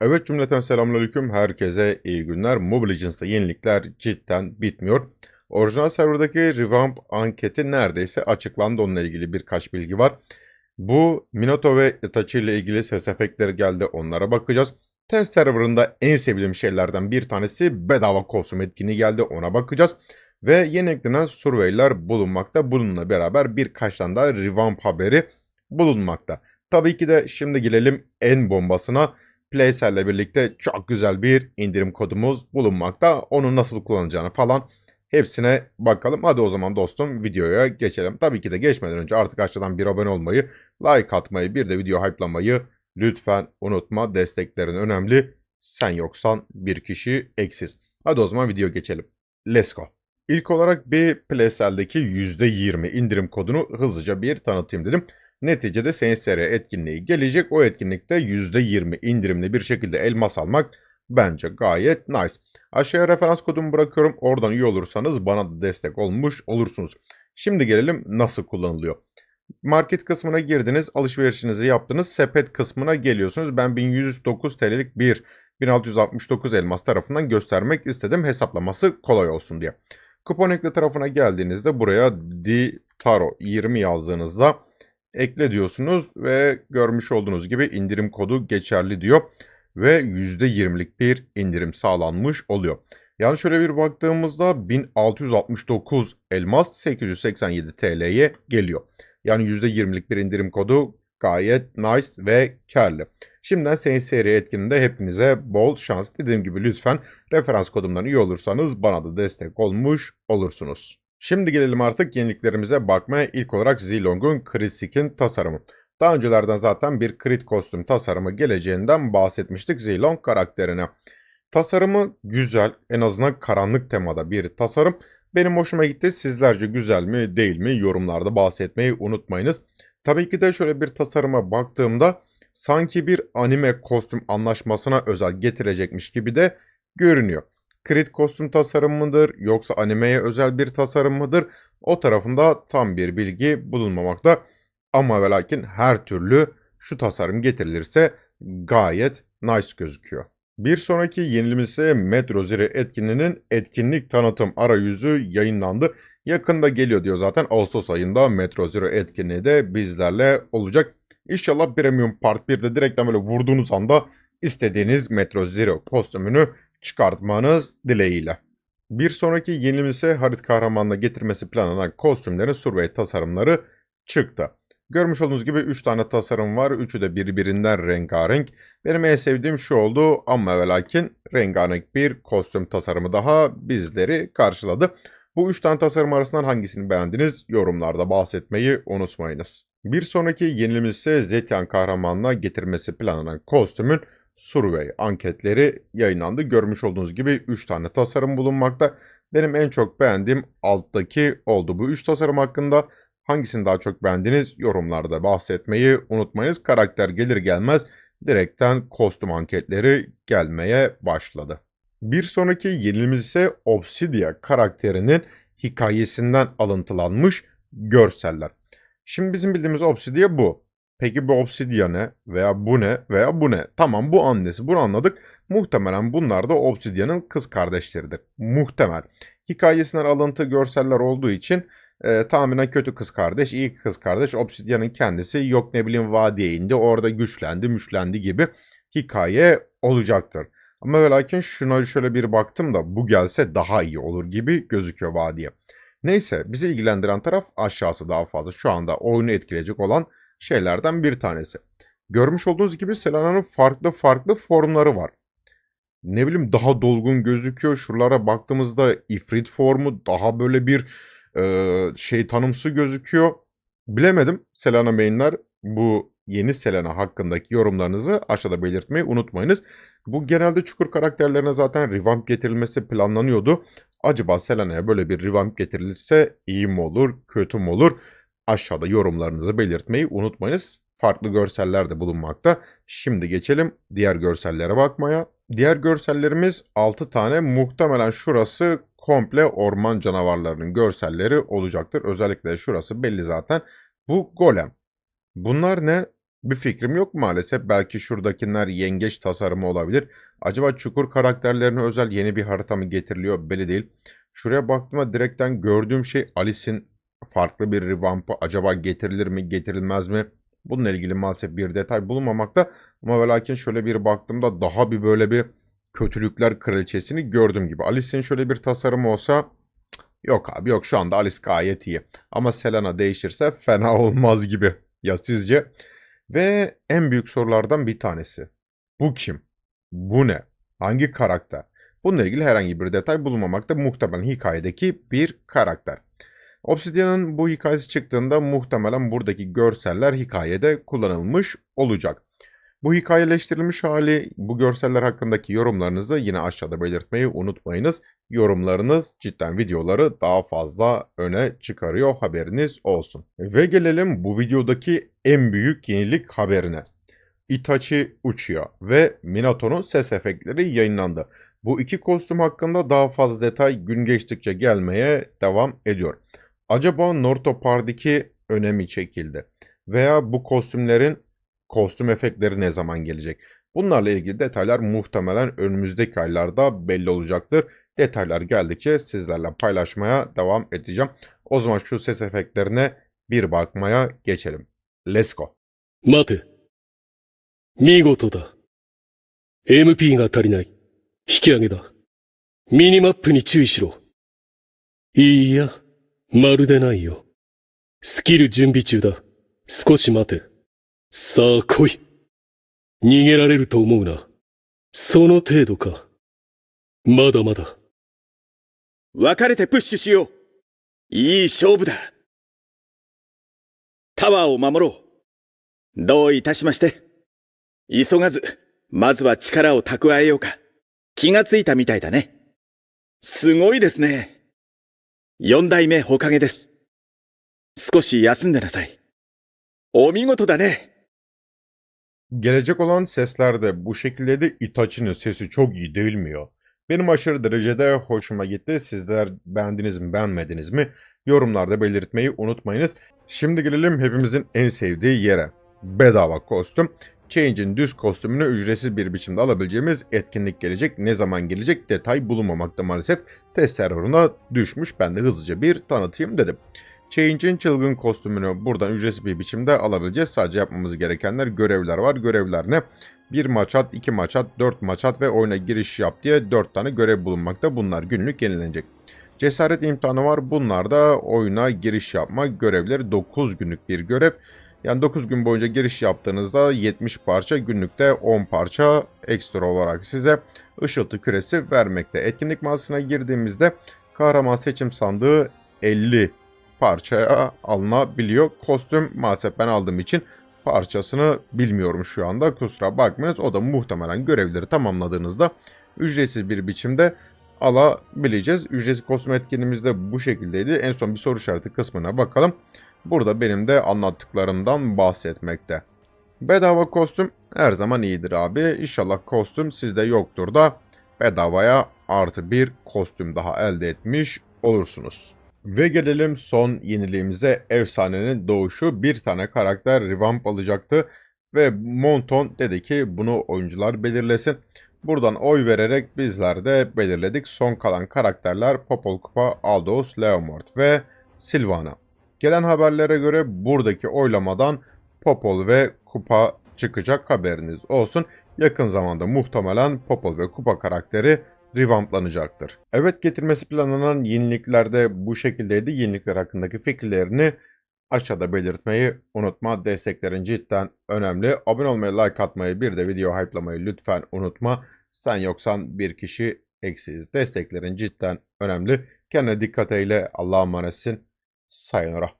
Evet cümleten selamünaleyküm. Herkese iyi günler. Mobile Legends'ta yenilikler cidden bitmiyor. Orijinal serverdaki revamp anketi neredeyse açıklandı. Onunla ilgili birkaç bilgi var. Bu Minato ve Itachi ile ilgili ses efektleri geldi. Onlara bakacağız. Test serverında en sevdiğim şeylerden bir tanesi bedava kostüm etkinliği geldi. Ona bakacağız. Ve yeni eklenen survey'ler bulunmakta. Bununla beraber birkaç tane daha revamp haberi bulunmakta. Tabii ki de şimdi gelelim en bombasına. Playsell'le birlikte çok güzel bir indirim kodumuz bulunmakta. Onu nasıl kullanacağını falan hepsine bakalım. Hadi o zaman dostum videoya geçelim. Tabii ki de geçmeden önce artık aşağıdan bir abone olmayı, like atmayı, bir de video hype'lamayı lütfen unutma. Desteklerin önemli. Sen yoksan bir kişi eksiz. Hadi o zaman video geçelim. Let's go. İlk olarak bir Playsell'deki %20 indirim kodunu hızlıca bir tanıtayım dedim. Neticede SNSR etkinliği gelecek. O etkinlikte %20 indirimli bir şekilde elmas almak bence gayet nice. Aşağıya referans kodumu bırakıyorum. Oradan üye olursanız bana da destek olmuş olursunuz. Şimdi gelelim nasıl kullanılıyor. Market kısmına girdiniz, alışverişinizi yaptınız, sepet kısmına geliyorsunuz. Ben 1109 TL'lik bir 1669 elmas tarafından göstermek istedim hesaplaması kolay olsun diye. Kupon ekle tarafına geldiğinizde buraya Di Taro 20 yazdığınızda ekle diyorsunuz ve görmüş olduğunuz gibi indirim kodu geçerli diyor ve %20'lik bir indirim sağlanmış oluyor. Yani şöyle bir baktığımızda 1669 elmas 887 TL'ye geliyor. Yani %20'lik bir indirim kodu gayet nice ve karlı. Şimdiden senin seri etkinliğinde hepinize bol şans. Dediğim gibi lütfen referans kodumdan iyi olursanız bana da destek olmuş olursunuz. Şimdi gelelim artık yeniliklerimize bakmaya. İlk olarak Zilong'un Kritik'in tasarımı. Daha öncelerden zaten bir Crit kostüm tasarımı geleceğinden bahsetmiştik Zilong karakterine. Tasarımı güzel, en azından karanlık temada bir tasarım. Benim hoşuma gitti. Sizlerce güzel mi değil mi yorumlarda bahsetmeyi unutmayınız. Tabii ki de şöyle bir tasarıma baktığımda sanki bir anime kostüm anlaşmasına özel getirecekmiş gibi de görünüyor. Crit kostüm tasarım mıdır yoksa animeye özel bir tasarım mıdır? O tarafında tam bir bilgi bulunmamakta. Ama ve lakin her türlü şu tasarım getirilirse gayet nice gözüküyor. Bir sonraki yenilimiz ise Metro Zero etkinliğinin etkinlik tanıtım arayüzü yayınlandı. Yakında geliyor diyor zaten Ağustos ayında Metro Zero etkinliği de bizlerle olacak. İnşallah Premium Part 1'de direkten böyle vurduğunuz anda istediğiniz Metro Zero kostümünü çıkartmanız dileğiyle. Bir sonraki yenilimiz ise harit kahramanına getirmesi planlanan kostümlerin survey tasarımları çıktı. Görmüş olduğunuz gibi 3 tane tasarım var. Üçü de birbirinden rengarenk. Benim en sevdiğim şu oldu ama ve lakin rengarenk bir kostüm tasarımı daha bizleri karşıladı. Bu 3 tane tasarım arasından hangisini beğendiniz? Yorumlarda bahsetmeyi unutmayınız. Bir sonraki yenilimiz ise Zetian kahramanına getirmesi planlanan kostümün survey anketleri yayınlandı. Görmüş olduğunuz gibi 3 tane tasarım bulunmakta. Benim en çok beğendiğim alttaki oldu. Bu 3 tasarım hakkında hangisini daha çok beğendiniz yorumlarda bahsetmeyi unutmayınız. Karakter gelir gelmez direkten kostüm anketleri gelmeye başladı. Bir sonraki yenilimiz ise Obsidia karakterinin hikayesinden alıntılanmış görseller. Şimdi bizim bildiğimiz Obsidia bu. Peki bu Obsidia ne? Veya bu ne? Veya bu ne? Tamam bu annesi bunu anladık. Muhtemelen bunlar da Obsidia'nın kız kardeşleridir. Muhtemel. Hikayesinden alıntı görseller olduğu için e, tahminen kötü kız kardeş, iyi kız kardeş. Obsidian'ın kendisi yok ne bileyim vadiye indi, orada güçlendi, müşlendi gibi hikaye olacaktır. Ama ve lakin şuna şöyle bir baktım da bu gelse daha iyi olur gibi gözüküyor vadiye. Neyse bizi ilgilendiren taraf aşağısı daha fazla. Şu anda oyunu etkileyecek olan şeylerden bir tanesi. Görmüş olduğunuz gibi Selena'nın farklı farklı formları var. Ne bileyim daha dolgun gözüküyor. Şuralara baktığımızda ifrit formu daha böyle bir e, şeytanımsı gözüküyor. Bilemedim Selena Main'ler bu yeni Selena hakkındaki yorumlarınızı aşağıda belirtmeyi unutmayınız. Bu genelde çukur karakterlerine zaten revamp getirilmesi planlanıyordu. Acaba Selena'ya böyle bir revamp getirilirse iyi mi olur, kötü mü olur? Aşağıda yorumlarınızı belirtmeyi unutmayınız. Farklı görseller de bulunmakta. Şimdi geçelim diğer görsellere bakmaya. Diğer görsellerimiz 6 tane muhtemelen şurası komple orman canavarlarının görselleri olacaktır. Özellikle şurası belli zaten. Bu golem. Bunlar ne? Bir fikrim yok maalesef. Belki şuradakiler yengeç tasarımı olabilir. Acaba çukur karakterlerine özel yeni bir harita mı getiriliyor belli değil. Şuraya baktığımda direkten gördüğüm şey Alice'in farklı bir revampı acaba getirilir mi getirilmez mi? Bununla ilgili maalesef bir detay bulunmamakta. Ama ve lakin şöyle bir baktığımda daha bir böyle bir kötülükler kraliçesini gördüğüm gibi. Alice'in şöyle bir tasarımı olsa yok abi yok şu anda Alice gayet iyi. Ama Selena değişirse fena olmaz gibi. Ya sizce? Ve en büyük sorulardan bir tanesi. Bu kim? Bu ne? Hangi karakter? Bununla ilgili herhangi bir detay bulunmamakta muhtemelen hikayedeki bir karakter. Obsidian'ın bu hikayesi çıktığında muhtemelen buradaki görseller hikayede kullanılmış olacak. Bu hikayeleştirilmiş hali, bu görseller hakkındaki yorumlarınızı yine aşağıda belirtmeyi unutmayınız. Yorumlarınız cidden videoları daha fazla öne çıkarıyor haberiniz olsun. Ve gelelim bu videodaki en büyük yenilik haberine. Itachi uçuyor ve Minato'nun ses efektleri yayınlandı. Bu iki kostüm hakkında daha fazla detay gün geçtikçe gelmeye devam ediyor. Acaba Naruto Par'daki önemi çekildi? Veya bu kostümlerin kostüm efektleri ne zaman gelecek? Bunlarla ilgili detaylar muhtemelen önümüzdeki aylarda belli olacaktır. Detaylar geldikçe sizlerle paylaşmaya devam edeceğim. O zaman şu ses efektlerine bir bakmaya geçelim. Let's go. 待て。見事だ。MP が足りない。引き上げだ。ミニマップに注意しろ。いいや、 まるでないよ。スキル準備中だ。少し待て。さあ来い。逃げられると思うな。その程度か。まだまだ。分かれてプッシュしよう。いい勝負だ。タワーを守ろう。どういたしまして。急がず、まずは力を蓄えようか。気がついたみたいだね。すごいですね。四代目ほかげです。少し休んでなさい。お見事だね。 Gelecek olan seslerde bu şekilde de Itachi'nin sesi çok iyi değil mi ya? Benim aşırı derecede hoşuma gitti. Sizler beğendiniz mi beğenmediniz mi? Yorumlarda belirtmeyi unutmayınız. Şimdi gelelim hepimizin en sevdiği yere. Bedava kostüm. Change'in düz kostümünü ücretsiz bir biçimde alabileceğimiz etkinlik gelecek. Ne zaman gelecek detay bulunmamakta maalesef. Test serverına düşmüş. Ben de hızlıca bir tanıtayım dedim. Change'in çılgın kostümünü buradan ücretsiz bir biçimde alabileceğiz. Sadece yapmamız gerekenler görevler var. Görevler ne? 1 maç at, 2 maç at, 4 maç at ve oyuna giriş yap diye 4 tane görev bulunmakta. Bunlar günlük yenilenecek. Cesaret imtihanı var. Bunlar da oyuna giriş yapma görevleri 9 günlük bir görev. Yani 9 gün boyunca giriş yaptığınızda 70 parça günlükte 10 parça ekstra olarak size ışıltı küresi vermekte. Etkinlik mağazasına girdiğimizde kahraman seçim sandığı 50 parçaya alınabiliyor. Kostüm maalesef ben aldığım için parçasını bilmiyorum şu anda. Kusura bakmayınız. O da muhtemelen görevleri tamamladığınızda ücretsiz bir biçimde alabileceğiz. Ücretsiz kostüm etkinliğimiz de bu şekildeydi. En son bir soru işareti kısmına bakalım. Burada benim de anlattıklarımdan bahsetmekte. Bedava kostüm her zaman iyidir abi. İnşallah kostüm sizde yoktur da bedavaya artı bir kostüm daha elde etmiş olursunuz. Ve gelelim son yeniliğimize efsanenin doğuşu bir tane karakter revamp alacaktı ve Monton dedi ki bunu oyuncular belirlesin. Buradan oy vererek bizler de belirledik. Son kalan karakterler Popol Kupa, Aldos, Leomord ve Sylvana. Gelen haberlere göre buradaki oylamadan Popol ve Kupa çıkacak haberiniz olsun. Yakın zamanda muhtemelen Popol ve Kupa karakteri revamplanacaktır. Evet getirmesi planlanan yenilikler de bu şekildeydi. Yenilikler hakkındaki fikirlerini aşağıda belirtmeyi unutma. Desteklerin cidden önemli. Abone olmayı, like atmayı, bir de video hype'lamayı lütfen unutma. Sen yoksan bir kişi eksiyiz. Desteklerin cidden önemli. Kendine dikkat eyle. Allah'a emanetsin. さよなら。